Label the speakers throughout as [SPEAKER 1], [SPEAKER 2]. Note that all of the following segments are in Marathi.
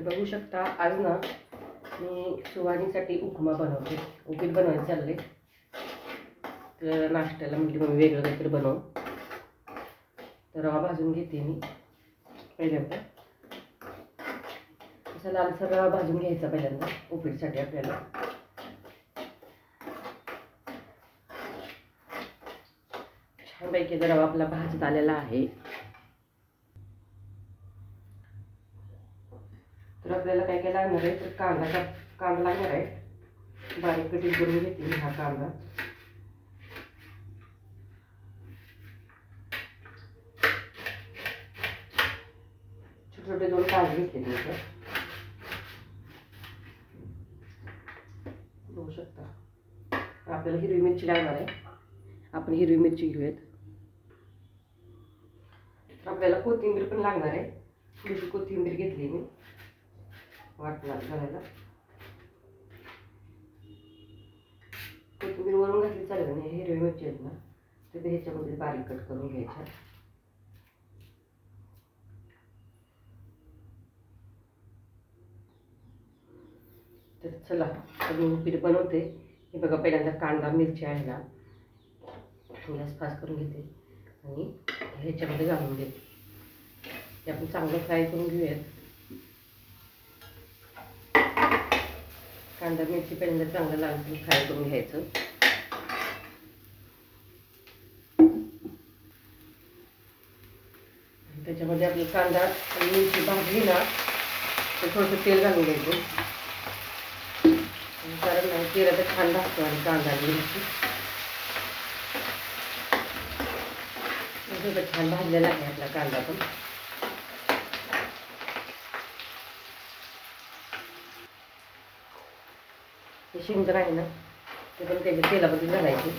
[SPEAKER 1] तर बघू शकता आज ना मी सुवाणीसाठी उपमा बनवते. उपीट बनवायचं चालले तर नाश्त्याला म्हटली मग वेगळं काहीतरी बनव. तर रवा भाजून घेते मी. पहिल्यांदा. असा लालसर रवा भाजून घ्यायचा पहिल्यांदा उपीटसाठी आपल्याला. छानपैकी जर रवा आपला भाजत आलेला आहे. तर आपल्याला काय काय लागणार आहे कांदा कांदा लागणार आहे बारीक कटिंग मी हा कांदा. छोटे छोटे दोन कांदे घेतले शकता. आपल्याला हिरवी मिरची लागणार आहे. आपण हिरवी मिरची घेऊयात. आपल्याला कोथिंबीर पण लागणार आहे. थोडीशी कोथिंबीर घेतली मी. वाटणार घालायला. कोथिंबीर वरून घातली चालेल नाही हिरवी मिरची आहेत ना तर ते ह्याच्यामध्ये बारीक कट करून घ्यायच्या. तर चला अजून मी बनवते. हे बघा पहिल्यांदा कांदा मिरची आहे ना गॅस फास्ट करून घेते आणि ह्याच्यामध्ये घालून घेते ते आपण चांगलं फ्राय करून घेऊयात. कांदा मिरची पहिल्यांदा चांगलं लाल फ्राय करून घ्यायचं. आणि त्याच्यामध्ये आपला कांदा आणि मिरची भाजली ना तर थोडंसं तेल घालून घ्यायचं. कारण नाही तेलाचं छान भाजतो आणि कांदा आणि मिरची. छान भाजलेला आहे आपला कांदा पण. हे शेंगदाणा आहे ना ते पण त्याच्या तेलामध्ये घालायचे.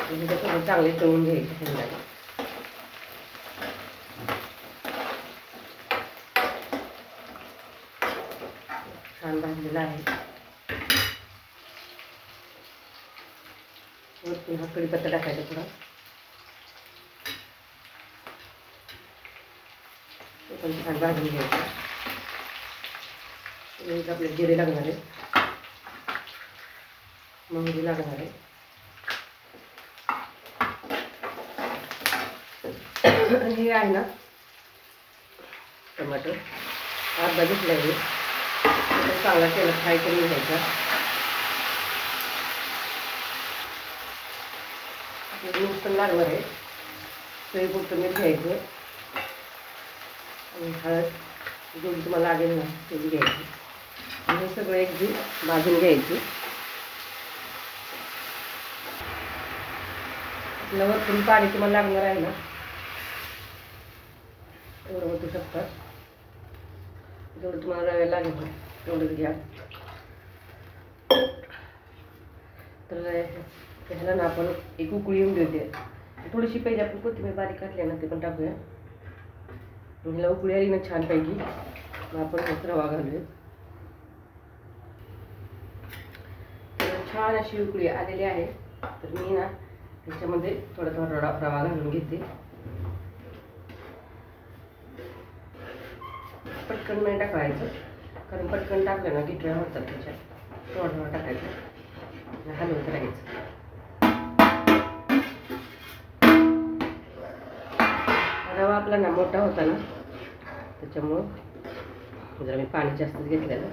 [SPEAKER 1] त्याच्यासोबत चांगले तळून घ्यायचे शेंगदाणे छान भाजलेला आहे. वरतून हा कढीपत्ता टाकायचा थोडा. ते पण छान भाजून घ्यायचं. एक आपले जिरे लागणार आहे मोहरी लागणार आहे. हे आहे ना टमाटर. अर्धा घेतला हे चांगला तेलात फ्राय करून घ्यायचा. नुकसान पण लागणार आहे. ते फक्त मीठ घ्यायचं. आणि हळद जेवढी तुम्हाला लागेल ना तेवढी घ्यायची. आणि हे सगळं एक जीव भाजून घ्यायची. आपलं वरतून पाणी तुम्हाला लागणार आहे ना. एवढं ओतू शकता जेवढं तुम्हाला रव्या लागेल तेवढंच घ्या. तर ह्याला ना आपण एक उकळी येऊन देते थोडीशी पहिले आपण कोथिंबीर बारीक घातली ना ते पण टाकूया. ह्याला उकळी आली ना छानपैकी मग आपण रवा घालूया. छान अशी उकळी आलेली आहे. तर मी ना त्याच्यामध्ये थोडा थोडा रवा रवा घालून घेते. पटकन नाही टाकायचं. कारण पटकन टाकलं ना गिटऱ्या होतात त्याच्यात. थोडा थोडा टाकायचं. हलवत राहायचं रवा आपला ना मोठा होता ना त्याच्यामुळं जरा मी पाणी जास्तच घेतलेलं.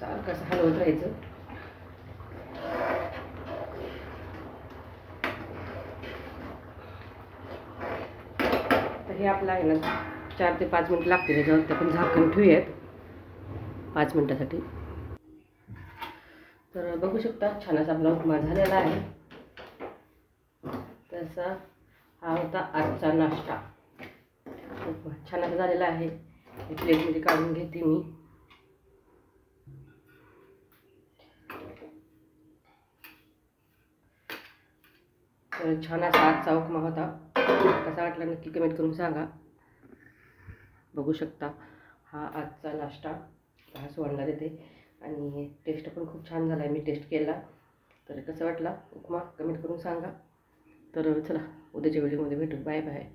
[SPEAKER 1] सारखं असं हलवत राहायचं तर हे आपलं आहे ना चार ते पाच मिनटं लागतील त्याच्यावर आपण झाकण ठेवूयात. पाच मिनटासाठी. तर बघू शकता छान असा आपला उपमा झालेला आहे. तसा हा होता आजचा नाश्ता. उपमा छान असा झालेला आहे. प्लेटमध्ये काढून घेते मी. तर छान असा आजचा उपमा होता. कसा वाटला नक्की कमेंट करून सांगा. बघू शकता हा आजचा नाश्ता हा सुवर्णला देते आणि टेस्ट पण खूप छान झाला आहे. मी टेस्ट केला. तर कसं वाटला उपमा? कमेंट करून सांगा. तर चला उद्याच्या व्हिडिओमध्ये भेटू. Bye bye